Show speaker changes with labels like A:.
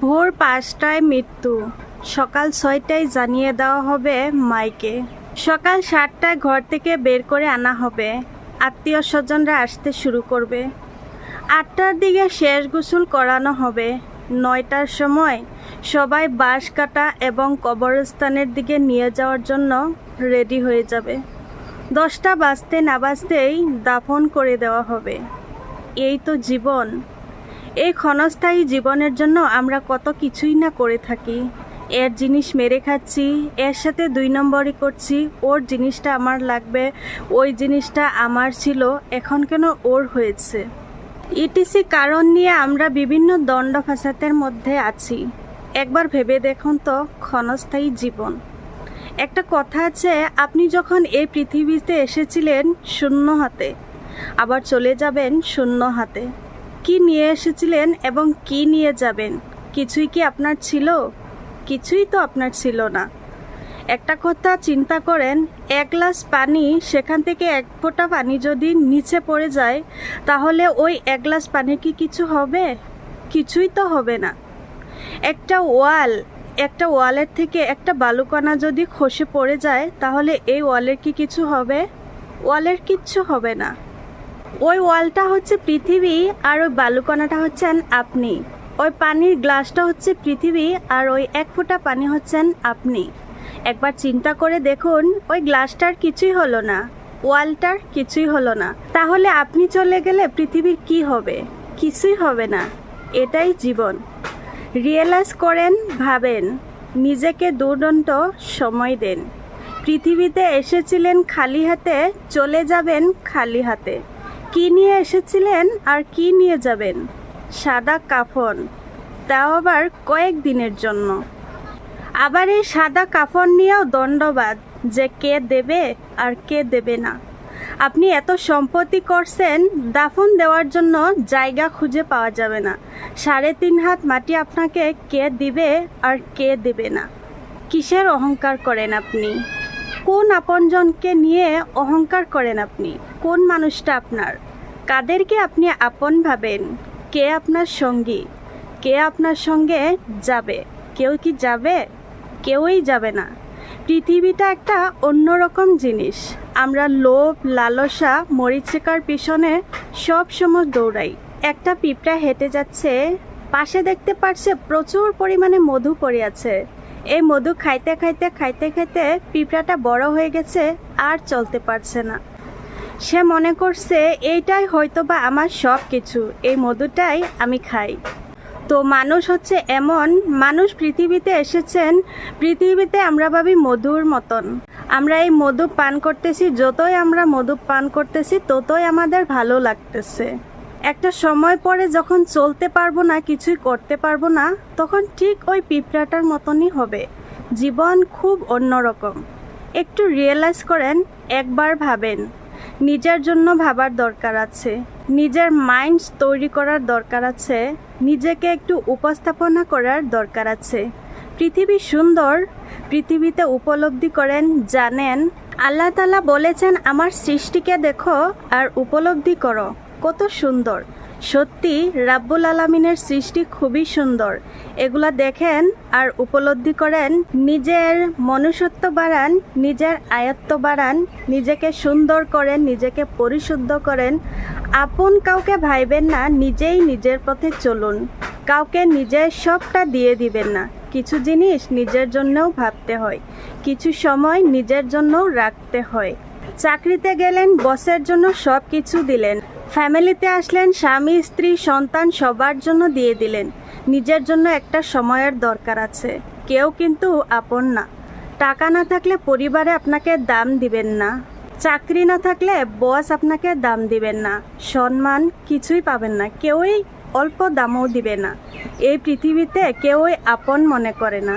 A: ভোর পাঁচটায় মৃত্যু। সকাল ছয়টায় জানিয়ে দেওয়া হবে মাইকে। সকাল সাতটায় ঘর থেকে বের করে আনা হবে। আত্মীয় স্বজনরা আসতে শুরু করবে। আটটার দিকে শেষ গোসল করানো হবে। নয়টার সময় সবাই বাঁশ কাটা এবং কবরস্থানের দিকে নিয়ে যাওয়ার জন্য রেডি হয়ে যাবে। দশটা বাজতে না বাজতেই দাফন করে দেওয়া হবে। এই তো জীবন। এই ক্ষণস্থায়ী জীবনের জন্য আমরা কত কিছুই না করে থাকি। এর জিনিস মেরে খাচ্ছি, এর সাথে দুই নম্বরই করছি, ওর জিনিসটা আমার লাগবে, ওই জিনিসটা আমার ছিল, এখন কেন ওর হয়েছে? ইটিসি কারণ নিয়ে আমরা বিভিন্ন দণ্ড ফাসাতের মধ্যে আছি। একবার ভেবে দেখুন তো ক্ষণস্থায়ী জীবন। একটা কথা আছে, আপনি যখন এই পৃথিবীতে এসেছিলেন শূন্য হাতে, আবার চলে যাবেন শূন্য হাতে। কি নিয়ে এসেছিলেন এবং কি নিয়ে যাবেন? কিছুই কি আপনার ছিল? কিছুই তো আপনার ছিল না। একটা কথা চিন্তা করেন, এক গ্লাস পানি সেখান থেকে এক ফোঁটা পানি যদি নিচে পড়ে যায়, তাহলে ওই এক গ্লাস পানির কি কিছু হবে? কিছুই তো হবে না। একটা ওয়াল, একটা ওয়ালের থেকে একটা বালুকণা যদি খসে পড়ে যায়, তাহলে এই ওয়ালের কি কিছু হবে? ওয়ালের কিচ্ছু হবে না। ওই ওয়ালটা হচ্ছে পৃথিবী আর ওই বালুকণাটা হচ্ছেন আপনি। ওই পানির গ্লাসটা হচ্ছে পৃথিবী আর ওই এক ফোঁটা পানি হচ্ছেন আপনি। একবার চিন্তা করে দেখুন, ওই গ্লাসটার কিছুই হলো না, ওয়ালটার কিছুই হলো না। তাহলে আপনি চলে গেলে পৃথিবীর কি হবে? কিছুই হবে না। এটাই জীবন। রিয়েলাইজ করেন, ভাবেন, নিজেকে দুর্দন্ত সময় দেন। পৃথিবীতে এসেছিলেন খালি হাতে, চলে যাবেন খালি হাতে। কি নিয়ে এসেছিলেন আর কি নিয়ে যাবেন? সাদা কাফন, তাও আবার কয়েক দিনের জন্য। আবার এই সাদা কাফন নিয়েও দণ্ডবাদ, যে কে দেবে আর কে দেবে না। আপনি এত সম্পত্তি করছেন, দাফন দেওয়ার জন্য জায়গা খুঁজে পাওয়া যাবে না। সাড়ে তিন হাত মাটি আপনাকে কে দিবে আর কে দেবে না? কিসের অহংকার করেন আপনি? কোন আপনজনকে নিয়ে অহংকার করেন আপনি? কোন মানুষটা আপনার? কাদেরকে আপনি আপন ভাবেন? কে আপনার সঙ্গী? কে আপনার সঙ্গে যাবে? কেউ কি যাবে? কেউই যাবে না। পৃথিবীটা একটা অন্যরকম জিনিস। আমরা লোভ, লালসা, মরিচিকার পিছনে সব সময় দৌড়াই। একটা পিঁপড়া হেঁটে যাচ্ছে, পাশে দেখতে পারছে প্রচুর পরিমাণে মধু পড়ে আছে। এই মধু খাইতে খাইতে খাইতে খাইতে পিঁপড়াটা বড় হয়ে গেছে আর চলতে পারছে না। সে মনে করছে এইটাই হয়তো বা আমার সব কিছু এই মধুটাই আমি খাই। তো মানুষ হচ্ছে এমন, মানুষ পৃথিবীতে এসেছেন, পৃথিবীতে আমরা ভাবি মধুর মতন। আমরা এই মধু পান করতেছি, যতই আমরা মধু পান করতেছি, ততই আমাদের ভালো লাগতেছে। একটা সময় পরে যখন চলতে পারব না, কিছুই করতে পারব না, তখন ঠিক ওই পিঁপড়াটার মতনই হবে। জীবন খুব অন্যরকম। একটু রিয়েলাইজ করেন, একবার ভাবেন। নিজের জন্য ভাবার দরকার আছে। নিজের মাইন্ড তৈরি করার দরকার আছে। নিজেকে একটু উপস্থাপনা করার দরকার আছে। পৃথিবী সুন্দর, পৃথিবীতে উপলব্ধি করেন, জানেন, আল্লাহ তালা বলেছেন, আমার সৃষ্টিকে দেখো আর উপলব্ধি করো। কত সুন্দর। সত্যি, রাব্বুল আলমিনের সৃষ্টি খুবই সুন্দর। এগুলা দেখেন আর উপলব্ধি করেন, নিজের মনুষ্যত্ব বাড়ান, নিজের আয়ত্ত বাড়ান, নিজেকে সুন্দর করেন, নিজেকে পরিশুদ্ধ করেন। আপন কাউকে ভাইবেন না, নিজেই নিজের পথে চলুন। কাউকে নিজের সবটা দিয়ে দিবেন না। কিছু জিনিস নিজের জন্যও ভাবতে হয়, কিছু সময় নিজের জন্যও রাখতে হয়। চাকরিতে গেলেন, বসের জন্য সব কিছু দিলেন। ফ্যামিলিতে আসলেন, স্বামী, স্ত্রী, সন্তান সবার জন্য দিয়ে দিলেন। নিজের জন্য একটা সময়ের দরকার আছে। কেউ কিন্তু আপন না। টাকা না থাকলে পরিবারে আপনাকে দাম দিবেন না। চাকরি না থাকলে বস আপনাকে দাম দিবেন না। সম্মান কিছুই পাবেন না। কেউই অল্প দামও দিবে না। এই পৃথিবীতে কেউই আপন মনে করে না।